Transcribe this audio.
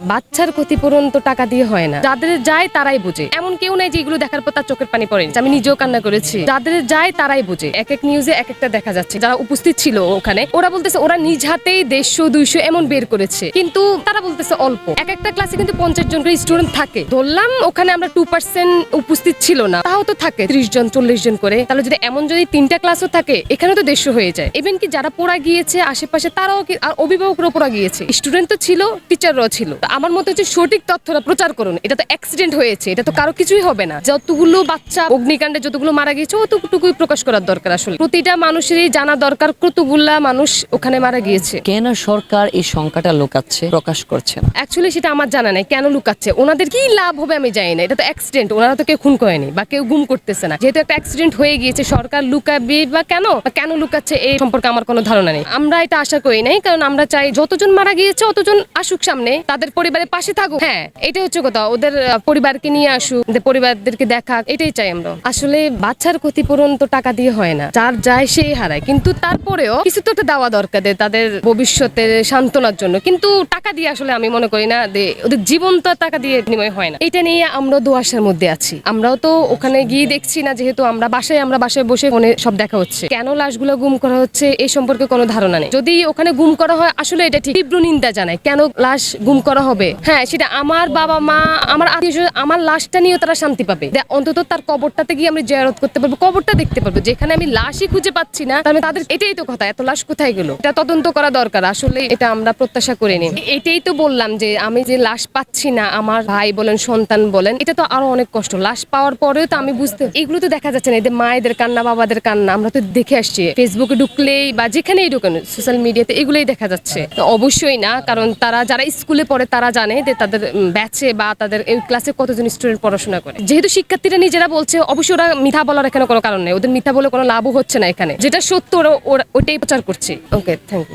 বাচ্চার ক্ষতিপূরণ তো টাকা দিয়ে হয় না। যাদের যায় তারাই বোঝে। এমন কেউ নাই যে এগুলো দেখার পর তার চোখের পানি পড়েনি আমি নিজেও কান্না করেছি। যাদের যায় তারাই বোঝে। এক এক নিউজে এক একটা দেখা যাচ্ছে। যারা উপস্থিত ছিল ওখানে, ওরা বলতেছে ওরা নিজ হাতেই দেড়শো, দুইশো এমন বের করেছে। কিন্তু তারা বলতেছে অল্প। এক একটা ক্লাসে কিন্তু পঞ্চাশ জন করে স্টুডেন্ট থাকে। ধরলাম ওখানে আমরা টু পার্সেন্ট উপস্থিত ছিল না। তাও তো থাকে। ত্রিশ জন, চল্লিশ জন করে। তাহলে যদি এমন যদি তিনটা ক্লাসও থাকে এখানে তো দেড়শো হয়ে যায়। ইভেন কি যারা পড়া গিয়েছে আশেপাশে, তারাও কি আর অভিভাবকরাও পড়া গিয়েছে। স্টুডেন্ট তো ছিল টিচাররাও ছিল। তো আমার মতে হচ্ছে সঠিক তথ্যটা প্রচার করুন। এটা তো অ্যাক্সিডেন্ট হয়েছে এটা তো কারও কিছুই হবে না। যতগুলো বাচ্চা অগ্নিকাণ্ডে যতগুলো মারা গিয়েছে অতটুকুই প্রকাশ করার দরকার আসলে। প্রতিটা মানুষেরই জানা দরকার কতগুলা মানুষ ওখানে মারা গিয়েছে। কেন সরকার এই সংখ্যাটা লুকাচ্ছে প্রকাশ করছে না? অ্যাকচুয়ালি সেটা আমার জানা নাই কেন লুকাচ্ছে? ওনাদের কি লাভ হবে আমি জানি না এটা তো অ্যাক্সিডেন্ট ওনারা তো কেউ খুন করেনি বা কেউ গুম করতেছে না। যেহেতু একটা অ্যাক্সিডেন্ট হয়ে গিয়েছে সরকার লুকাবে বা কেন? বা কেন লুকাচ্ছে এই সম্পর্কে আমার কোনো ধারণা নেই। আমরা এটা আশা করি নাই কারণ আমরা চাই যতজন মারা গিয়েছে অতজন আসুক সামনে তাদের পরিবারের পাশে থাকুক। হ্যাঁ এটা হচ্ছে কথা। ওদের পরিবারকে নিয়ে আসুক পরিবারদেরকে দেখাক, এটাই চাই আমরা। আসলে বাচ্চার ক্ষতিপূরণ তো টাকা দিয়ে হয় না। যার যায় সেই হারায়। কিন্তু তারপরেও কিছু তো একটা দেওয়া দরকার তাদের ভবিষ্যতের সান্ত্বনার জন্য। কিন্তু টাকা দিয়ে আসলে আমি মনে করি না ওদের জীবন তো টাকা দিয়ে বিনিময় হয় না। এটা নিয়ে আমরা দোয়াশার মধ্যে আছি। আমরাও তো ওখানে গিয়ে দেখছি না যেহেতু আমরা বাসায় আমরা বাসায় বসে ফোনে সব দেখা হচ্ছে। কেন লাশগুলো গুম করা হচ্ছে এই সম্পর্কে কোনো ধারণা নেই। যদি ওখানে গুম করা হয়, আসলে এটা ঠিক তীব্র নিন্দা জানায়। কেন লাশ গুম করা হবে। হ্যাঁ সেটা আমার বাবা মা, আমার আত্মীয় আমার লাশটা নিয়েও তারা শান্তি পাবে। অন্তত তার কবরটাতে গিয়ে আমরা জিয়ারত করতে পারব, কবরটা দেখতে পারব। যেখানে আমি লাশই খুঁজে পাচ্ছি না, তাহলে তাদের, এটাই তো কথা, এত লাশ কোথায় গেল? এটা তদন্ত করা দরকার, আসলে এটা আমরা প্রত্যাশা করিনি এটাই তো বললাম যে, আমি যে লাশ পাচ্ছি না, আমার ভাই বলেন, সন্তান বলেন, এটা তো আরও অনেক কষ্ট। লাশ পাওয়ার পরেও তো আমি বুঝতে, এগুলো তো দেখা যাচ্ছে না, এদের মায়েদের কান্না, বাবাদের কান্না, আমরা তো দেখে আসছি। ফেসবুকে ঢুকলেই বা যেখানেই ঢুকেন সোশ্যাল মিডিয়াতে এগুলোই দেখা যাচ্ছে। অবশ্যই না, কারণ তারা যারা স্কুলে পড়ে তারা জানে যে তাদের ব্যাচে বা তাদের এই ক্লাসে কতজন স্টুডেন্ট পড়াশোনা করে। যেহেতু শিক্ষার্থীরা নিজেরা বলছে, অবশ্যই ওরা মিথ্যা বলার এখানে কোনো কারণ নেই। ওদের মিথ্যা বলে কোনো লাভও হচ্ছে না এখানে। যেটা সত্য, ওরা ওরা ওটাই প্রচার করছে। Okay thank you